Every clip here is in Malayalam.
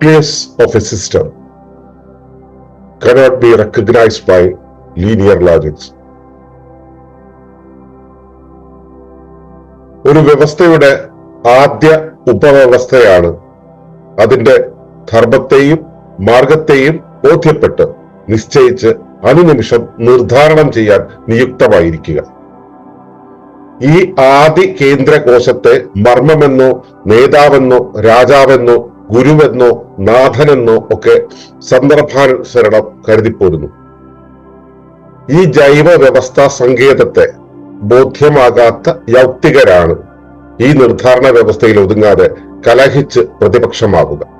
nucleus of a system cannot be recognized by linear logics. ഒരു വ്യവസ്ഥയുടെ ആദ്യ ഉപവ്യവസ്ഥയാണ് അതിന്റെ ധർമ്മത്തെയും മാർഗത്തെയും ബോധ്യപ്പെട്ട് നിശ്ചയിച്ച് അനുനിമിഷം നിർദ്ധാരണം ചെയ്യാൻ നിയുക്തമായിരിക്കുക ഈ ആദി കേന്ദ്ര കോശത്തെ മർമ്മമെന്നോ നേതാവെന്നോ രാജാവെന്നോ ഗുരുവെന്നോ നാഥനെന്നോ ഒക്കെ സന്ദർഭാനുസരണം കരുതിപ്പോരുന്നു. ഈ ജൈവ വ്യവസ്ഥാ സങ്കേതത്തെ ബോധ്യമാകാത്ത യൗക്തികരാണ് ഈ നിർദ്ധാരണ വ്യവസ്ഥയിൽ ഒതുങ്ങാതെ കലഹിച്ച് പ്രതിപക്ഷമാകുക.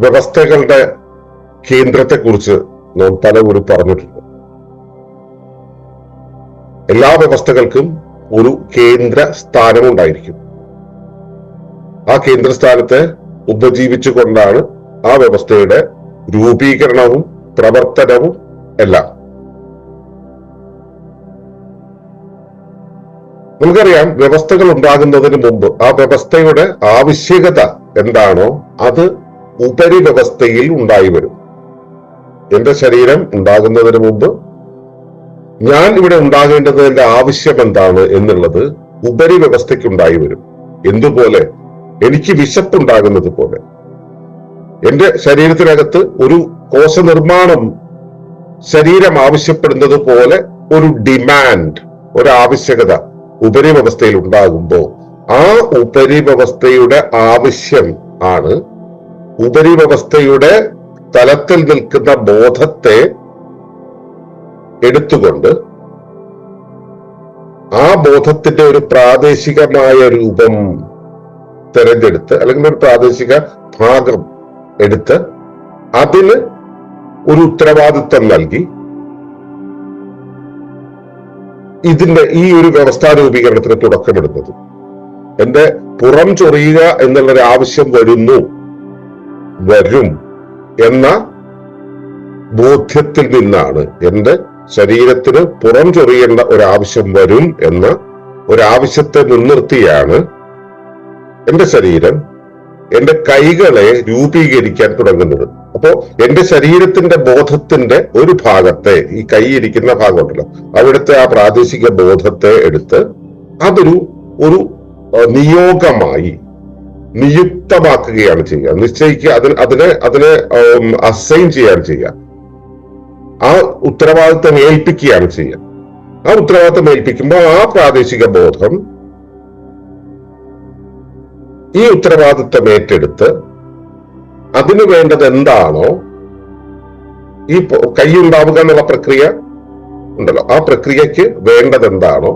വ്യവസ്ഥകളുടെ കേന്ദ്രത്തെക്കുറിച്ച് നാം പലവരും പറഞ്ഞിട്ടുണ്ട്. എല്ലാ വ്യവസ്ഥകൾക്കും ഒരു കേന്ദ്ര സ്ഥാനമുണ്ടായിരിക്കും. ആ കേന്ദ്രസ്ഥാനത്തെ ഉപജീവിച്ചുകൊണ്ടാണ് ആ വ്യവസ്ഥയുടെ രൂപീകരണവും പ്രവർത്തനവും എല്ലാം. നമുക്കറിയാം വ്യവസ്ഥകൾ ഉണ്ടാകുന്നതിന് മുമ്പ് ആ വ്യവസ്ഥയുടെ ആവശ്യകത എന്താണോ അത് ഉപരിവ്യവസ്ഥയിൽ ഉണ്ടായി വരും. എന്റെ ശരീരം ഉണ്ടാകുന്നതിന് മുമ്പ് ഞാൻ ഇവിടെ ഉണ്ടാകേണ്ടതിന്റെ ആവശ്യം എന്താണ് എന്നുള്ളത് ഉപരിവ്യവസ്ഥയ്ക്ക് ഉണ്ടായി വരും. എന്തുപോലെ? എനിക്ക് വിശപ്പുണ്ടാകുന്നത് പോലെ. എന്റെ ശരീരത്തിനകത്ത് ഒരു കോശനിർമ്മാണം ശരീരം ആവശ്യപ്പെടുന്നത് പോലെ ഒരു ഡിമാൻഡ് ഒരു ആവശ്യകത ഉപരിവ്യവസ്ഥയിൽ ഉണ്ടാകുമ്പോൾ ആ ഉപരിവ്യവസ്ഥയുടെ ആവശ്യം ആണ് ഉപരിവ്യവസ്ഥയുടെ തലത്തിൽ നിൽക്കുന്ന ബോധത്തെ എടുത്തുകൊണ്ട് ആ ബോധത്തിന്റെ ഒരു പ്രാദേശികമായ രൂപം തിരഞ്ഞെടുത്ത് അല്ലെങ്കിൽ ഒരു പ്രാദേശിക ഭാഗം എടുത്ത് അതിന് ഒരു ഉത്തരവാദിത്വം നൽകി ഇതിന്റെ ഈ ഒരു വ്യവസ്ഥാ രൂപീകരണത്തിന് തുടക്കമിടുന്നത്. എന്റെ പുറം ചൊറിയുക എന്നുള്ളൊരു ആവശ്യം വരുന്നു. വരും എന്ന ബോധ്യത്തിൽ നിന്നാണ്. എന്റെ ശരീരത്തിന് പുറം ചൊറിയേണ്ട ഒരാവശ്യം വരും എന്ന ഒരാവശ്യത്തെ മുൻനിർത്തിയാണ് എന്റെ ശരീരം എന്റെ കൈകളെ രൂപീകരിക്കാൻ തുടങ്ങുന്നത്. അപ്പോ എന്റെ ശരീരത്തിന്റെ ബോധത്തിന്റെ ഒരു ഭാഗത്തെ ഈ കൈ ഇരിക്കുന്ന ഭാഗമുണ്ടല്ലോ അവിടുത്തെ ആ പ്രാദേശിക ബോധത്തെ എടുത്ത് അതൊരു ഒരു നിയോഗമായി നിയുക്തമാക്കുകയാണ് ചെയ്യുക. നിശ്ചയിക്കുക അതിന് അതിനെ അതിനെ അസൈൻ ചെയ്യുകയാണ് ചെയ്യുക. ആ ഉത്തരവാദിത്തം ഏൽപ്പിക്കുകയാണ് ചെയ്യുക. ആ ഉത്തരവാദിത്തം ഏൽപ്പിക്കുമ്പോൾ ആ പ്രാദേശിക ബോധം ഈ ഉത്തരവാദിത്തം ഏറ്റെടുത്ത് അതിനു വേണ്ടത് എന്താണോ ഈ കൈയുണ്ടാവുക എന്നുള്ള പ്രക്രിയ ഉണ്ടല്ലോ. ആ പ്രക്രിയക്ക് വേണ്ടത് എന്താണോ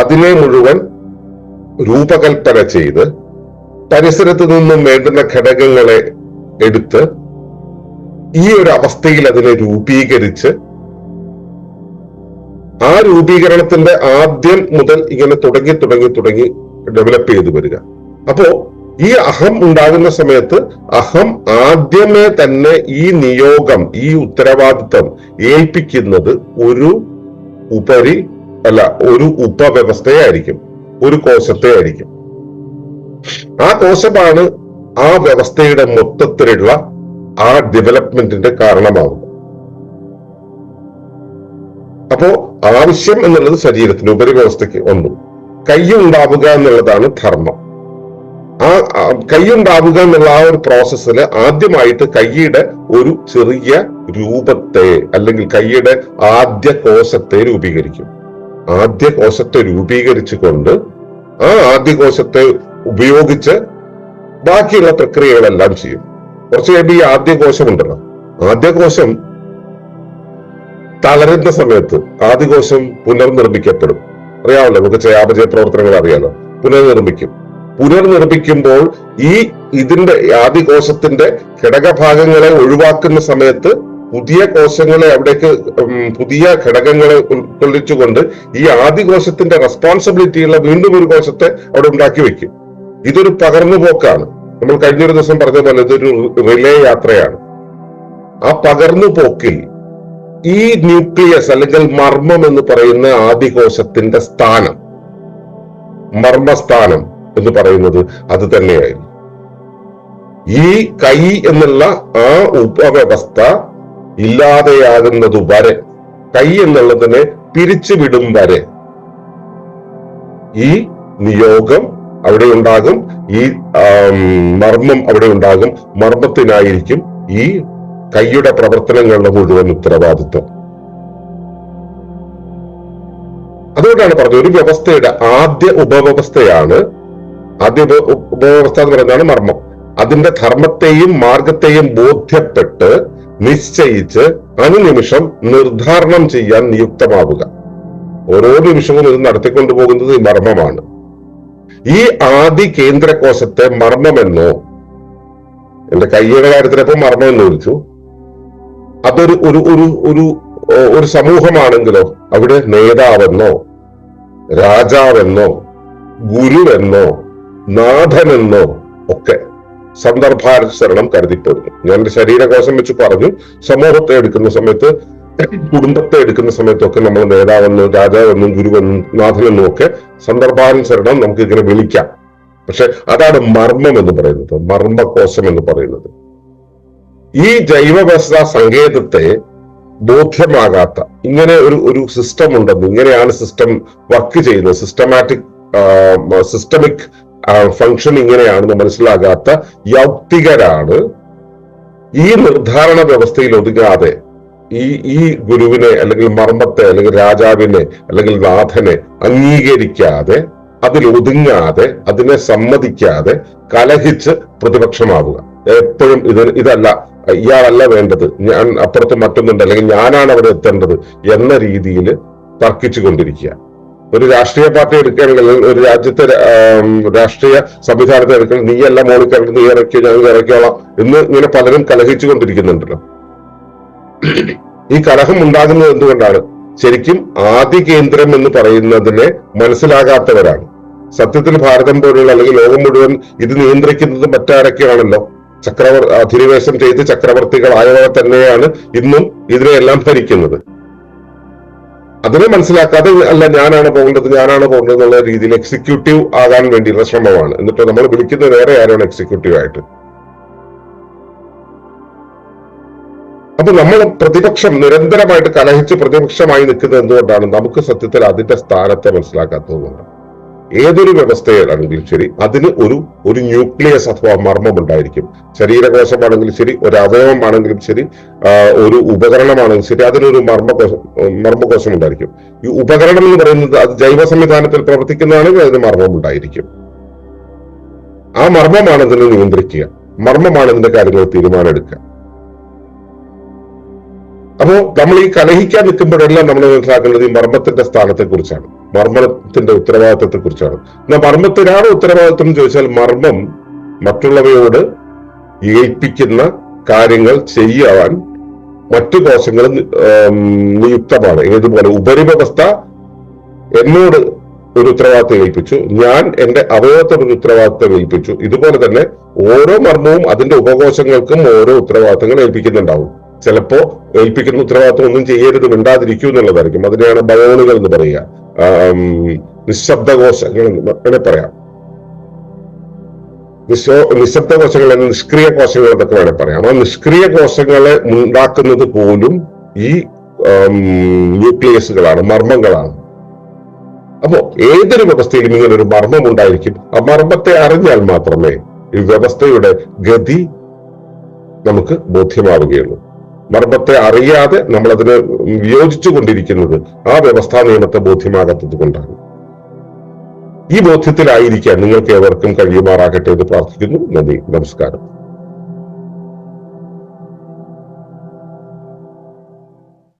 അതിനെ മുഴുവൻ രൂപകൽപ്പന ചെയ്ത് പരിസരത്ത് നിന്നും വേണ്ടുന്ന ഘടകങ്ങളെ എടുത്ത് ഈ ഒരു അവസ്ഥയിൽ അതിനെ രൂപീകരിച്ച് ആ രൂപീകരണത്തിന്റെ ആദ്യം മുതൽ ഇങ്ങനെ തുടങ്ങി തുടങ്ങി തുടങ്ങി ഡെവലപ്പ് ചെയ്തു വരിക. അപ്പോ ഈ അഹം ഉണ്ടാകുന്ന സമയത്ത് അഹം ആദ്യമേ തന്നെ ഈ നിയോഗം ഈ ഉത്തരവാദിത്വം ഏൽപ്പിക്കുന്നത് ഒരു ഉപരി അല്ല ഒരു ഉപവ്യവസ്ഥയായിരിക്കും ഒരു കോശത്തെ ആയിരിക്കും ആ കോശമാണ് ആ വ്യവസ്ഥയുടെ മൊത്തത്തിലുള്ള ആ ഡെവലപ്മെന്റിന്റെ കാരണമാവുന്നത്. അപ്പോ ആവശ്യം എന്നുള്ളത് ശരീരത്തിന് ഉപരിവ്യവസ്ഥയ്ക്ക് ഒന്നു. കൈയുണ്ടാവുക എന്നുള്ളതാണ് ധർമ്മം. ആ കൈയുണ്ടാവുക എന്നുള്ള ആ ഒരു പ്രോസസ്സിൽ ആദ്യമായിട്ട് കൈയുടെ ഒരു ചെറിയ രൂപത്തെ അല്ലെങ്കിൽ കൈയുടെ ആദ്യ കോശത്തെ രൂപീകരിക്കും. ആദ്യ കോശത്തെ രൂപീകരിച്ചു കൊണ്ട് ആ ആദ്യ കോശത്തെ ഉപയോഗിച്ച് ബാക്കിയുള്ള പ്രക്രിയകളെല്ലാം ചെയ്യും. കുറച്ച് കഴിയുമ്പോൾ ഈ ആദ്യ കോശം ഉണ്ടല്ലോ. ആദ്യ കോശം തളരുന്ന സമയത്ത് ആദ്യ കോശം പുനർനിർമ്മിക്കപ്പെടും. അറിയാമല്ലോ നമുക്ക് ചയാപചയ പ്രവർത്തനങ്ങൾ അറിയാലോ. പുനർനിർമ്മിക്കും. പുനർനിർമ്മിക്കുമ്പോൾ ഈ ഇതിന്റെ ആദ്യ കോശത്തിന്റെ ഘടകഭാഗങ്ങളെ ഒഴിവാക്കുന്ന സമയത്ത് പുതിയ കോശങ്ങളെ അവിടേക്ക് പുതിയ ഘടകങ്ങളെ ഉൾക്കൊള്ളിച്ചുകൊണ്ട് ഈ ആദ്യ കോശത്തിന്റെ റെസ്പോൺസിബിലിറ്റിയുള്ള വീണ്ടും ഒരു കോശത്തെ അവിടെ ഉണ്ടാക്കി വെക്കും ഇതൊരു പകർന്നുപോക്കാണ് നമ്മൾ കഴിഞ്ഞൊരു ദിവസം പറഞ്ഞ പോലെ ഇതൊരു റിലേ യാത്രയാണ്. ആ പകർന്നുപോക്കിൽ ഈ ന്യൂക്ലിയസ് അല്ലെങ്കിൽ മർമ്മം എന്ന് പറയുന്ന ആദികോശത്തിന്റെ സ്ഥാനം മർമ്മസ്ഥാനം എന്ന് പറയുന്നത് അത് തന്നെയായിരുന്നു. ഈ കൈ എന്നുള്ള ആ ഉപവ്യവസ്ഥ ഇല്ലാതെയാകുന്നത് വരെ കൈ എന്നുള്ളതിനെ പിരിച്ചുവിടും വരെ ഈ നിയോഗം അവിടെ ഉണ്ടാകും. ഈ മർമ്മം അവിടെ ഉണ്ടാകും. മർമ്മത്തിനായിരിക്കും ഈ കൈയുടെ പ്രവർത്തനങ്ങളുടെ മുഴുവൻ ഉത്തരവാദിത്വം. അതുകൊണ്ടാണ് പറഞ്ഞത് ഒരു വ്യവസ്ഥയുടെ ആദ്യ ഉപവ്യവസ്ഥയാണ് ആദ്യ ഉപ- ഉപവ്യവസ്ഥ എന്ന് പറയുന്നതാണ് മർമ്മം. അതിന്റെ ധർമ്മത്തെയും മാർഗത്തെയും ബോധ്യപ്പെട്ട് നിശ്ചയിച്ച് അനുനിമിഷം നിർദ്ധാരണം ചെയ്യാൻ നിയുക്തമാവുക. ഓരോ നിമിഷവും ഇത് നടത്തിക്കൊണ്ടു പോകുന്നത് ഈ മർമ്മമാണ്. ഈ ആദി കേന്ദ്രകോശത്തെ മർമ്മമെന്നോ? എന്റെ കയ്യുടെ കാര്യത്തിലപ്പോ മർമ്മം എന്ന് വിളിച്ചു അതൊരു ഒരു ഒരു ഒരു ഒരു സമൂഹമാണെങ്കിലോ? അവിടെ നേതാവെന്നോ? രാജാവെന്നോ? ഗുരുവെന്നോ? നാഥനെന്നോ? ഒക്കെ സന്ദർഭാനുസരണം കരുതിപ്പോരുന്നു. ഞാൻ എന്റെ ശരീരകോശം വെച്ച് പറഞ്ഞു. സമൂഹത്തെ എടുക്കുന്ന സമയത്ത് കുടുംബത്തെ എടുക്കുന്ന സമയത്തൊക്കെ നമ്മൾ നേതാവെന്നും രാജാവെന്നും ഗുരുവെന്നും നാഥനെന്നും ഒക്കെ സന്ദർഭാനുസരണം നമുക്ക് ഇങ്ങനെ വിളിക്കാം. പക്ഷെ അതാണ് മർമ്മം എന്ന് പറയുന്നത്. മർമ്മകോശം എന്ന് പറയുന്നത്. ഈ ജൈവവ്യവസ്ഥ സങ്കേതത്തെ ബോധ്യമാകാത്ത ഇങ്ങനെ ഒരു ഒരു സിസ്റ്റം ഉണ്ടെന്ന് ഇങ്ങനെയാണ് സിസ്റ്റം വർക്ക് ചെയ്യുന്നത്. സിസ്റ്റമാറ്റിക് സിസ്റ്റമിക് ഫങ്ഷൻ ഇങ്ങനെയാണെന്ന് മനസ്സിലാകാത്ത യൗക്തികരാണ് ഈ നിർദ്ധാരണ വ്യവസ്ഥയിൽ ഒതുങ്ങാതെ ഈ ഈ ഗുരുവിനെ അല്ലെങ്കിൽ മർമ്മത്തെ അല്ലെങ്കിൽ രാജാവിനെ അല്ലെങ്കിൽ നാഥനെ അംഗീകരിക്കാതെ അതിൽ ഒതുങ്ങാതെ അതിനെ സമ്മതിക്കാതെ കലഹിച്ച് പ്രതിപക്ഷമാവുക. എപ്പോഴും ഇത് ഇതല്ല ഇയാളല്ല വേണ്ടത്. ഞാൻ അപ്പുറത്ത് മറ്റൊന്നുണ്ട് അല്ലെങ്കിൽ ഞാനാണ് അവിടെ എത്തേണ്ടത് എന്ന രീതിയിൽ തർക്കിച്ചു കൊണ്ടിരിക്കുക. ഒരു രാഷ്ട്രീയ പാർട്ടി എടുക്കുകയാണെങ്കിൽ ഒരു രാജ്യത്തെ രാഷ്ട്രീയ സംവിധാനത്തെ എടുക്കണം നീയല്ല മോളിൽ നീ ഇറക്കിയോ ഞങ്ങൾ ഇറക്കിയോളാം എന്ന് ഇങ്ങനെ പലരും കലഹിച്ചു കൊണ്ടിരിക്കുന്നുണ്ടല്ലോ. ഈ കലഹം ഉണ്ടാകുന്നത് എന്തുകൊണ്ടാണ്? ശരിക്കും ആദ്യ കേന്ദ്രം എന്ന് പറയുന്നതിനെ മനസ്സിലാകാത്തവരാണ്. സത്യത്തിൽ ഭാരതം പോലുള്ള അല്ലെങ്കിൽ ലോകം മുഴുവൻ ഇത് നിയന്ത്രിക്കുന്നത് മറ്റാരൊക്കെയാണല്ലോ? ചക്രവർ അധിനിവേശം ചെയ്ത് ചക്രവർത്തികളായവർ തന്നെയാണ് ഇന്നും ഇതിനെയെല്ലാം ഭരിക്കുന്നത്. അതിനെ മനസ്സിലാക്കാതെ അല്ല ഞാനാണ് പോകേണ്ടത് ഞാനാണ് പോകേണ്ടത് എന്നുള്ള രീതിയിൽ എക്സിക്യൂട്ടീവ് ആകാൻ വേണ്ടിയുള്ള ശ്രമമാണ്. എന്നിട്ട് നമ്മൾ വിളിക്കുന്ന വേറെ ആരാണ് എക്സിക്യൂട്ടീവ് ആയിട്ട്? അപ്പൊ നമ്മൾ പ്രതിപക്ഷം നിരന്തരമായിട്ട് കലഹിച്ച് പ്രതിപക്ഷമായി നിൽക്കുന്നത് എന്തുകൊണ്ടാണ്? നമുക്ക് സത്യത്തിൽ അതിന്റെ സ്ഥാനത്തെ മനസ്സിലാക്കാത്തതുകൊണ്ടാണ് ഏതൊരു വ്യവസ്ഥയിലാണെങ്കിലും ശരി അതിന് ഒരു ഒരു ന്യൂക്ലിയസ് അഥവാ മർമ്മം ഉണ്ടായിരിക്കും. ശരീരകോശമാണെങ്കിലും ശരി ഒരു അവയവമാണെങ്കിലും ശരി ഒരു ഉപകരണമാണെങ്കിലും ശരി അതിനൊരു മർമ്മകോശം മർമ്മകോശം ഉണ്ടായിരിക്കും. ഈ ഉപകരണം എന്ന് പറയുന്നത് അത് ജൈവ സംവിധാനത്തിൽ പ്രവർത്തിക്കുന്നതാണെങ്കിൽ അതിന് മർമ്മം ഉണ്ടായിരിക്കും. ആ മർമ്മമാണ് ഇതിനെ നിയന്ത്രിക്കുക. മർമ്മമാണ് ഇതിന്റെ കാര്യങ്ങൾ തീരുമാനമെടുക്കുക. അപ്പോ നമ്മൾ ഈ കലഹിക്കാൻ നിൽക്കുമ്പോഴെല്ലാം നമ്മൾ മനസ്സിലാക്കേണ്ടത് ഈ മർമ്മത്തിന്റെ സ്ഥാനത്തെ കുറിച്ചാണ് മർമ്മത്തിന്റെ ഉത്തരവാദിത്തത്തെ കുറിച്ചാണ് എന്നാൽ മർമ്മത്തിനാണ് ഉത്തരവാദിത്വം എന്ന് ചോദിച്ചാൽ മർമ്മം മറ്റുള്ളവയോട് ഏൽപ്പിക്കുന്ന കാര്യങ്ങൾ ചെയ്യാൻ മറ്റു കോശങ്ങൾ നിയുക്തമാണ്. ഏതുപോലെ? ഉപരിവ്യവസ്ഥ എന്നോട് ഒരു ഉത്തരവാദിത്തം ഏൽപ്പിച്ചു. ഞാൻ എന്റെ അവയവത്തെ ഒരു ഉത്തരവാദിത്തം ഏൽപ്പിച്ചു. ഇതുപോലെ തന്നെ ഓരോ മർമ്മവും അതിന്റെ ഉപകോശങ്ങൾക്കും ഓരോ ഉത്തരവാദിത്തങ്ങൾ ഏൽപ്പിക്കുന്നുണ്ടാവും. ചിലപ്പോ ഏൽപ്പിക്കുന്ന ഉത്തരവാദിത്വം ഒന്നും ചെയ്യരുത് മിണ്ടാതിരിക്കൂ എന്നുള്ളതായിരിക്കും. അതിനെയാണ് ബയോണുകൾ എന്ന് പറയുക. നിശബ്ദകോശങ്ങൾ അങ്ങനെ പറയാം. നിശോ നിശബ്ദ കോശങ്ങൾ നിഷ്ക്രിയ കോശങ്ങൾ എന്നൊക്കെ വേണേൽ പറയാം. ആ നിഷ്ക്രിയ കോശങ്ങളെ ഉണ്ടാക്കുന്നത് പോലും ഈ ന്യൂക്ലിയസുകളാണ് മർമ്മങ്ങളാണ്. അപ്പോ ഏതൊരു വ്യവസ്ഥയിലും ഇങ്ങനെ ഒരു മർമ്മം ഉണ്ടായിരിക്കും. ആ മർമ്മത്തെ അറിഞ്ഞാൽ മാത്രമേ ഈ വ്യവസ്ഥയുടെ ഗതി നമുക്ക് ബോധ്യമാവുകയുള്ളൂ. മർമ്മത്തെ അറിയാതെ നമ്മൾ അതിന് വിയോജിച്ചു കൊണ്ടിരിക്കുന്നത് ആ വ്യവസ്ഥാ നിയമത്തെ ബോധ്യമാകാത്തത് കൊണ്ടാണ് ഈ ബോധ്യത്തിലായിരിക്കാൻ നിങ്ങൾക്ക് ഏവർക്കും കഴിയുമാറാകട്ടെ എന്ന് പ്രാർത്ഥിക്കുന്നു. നന്ദി. നമസ്കാരം.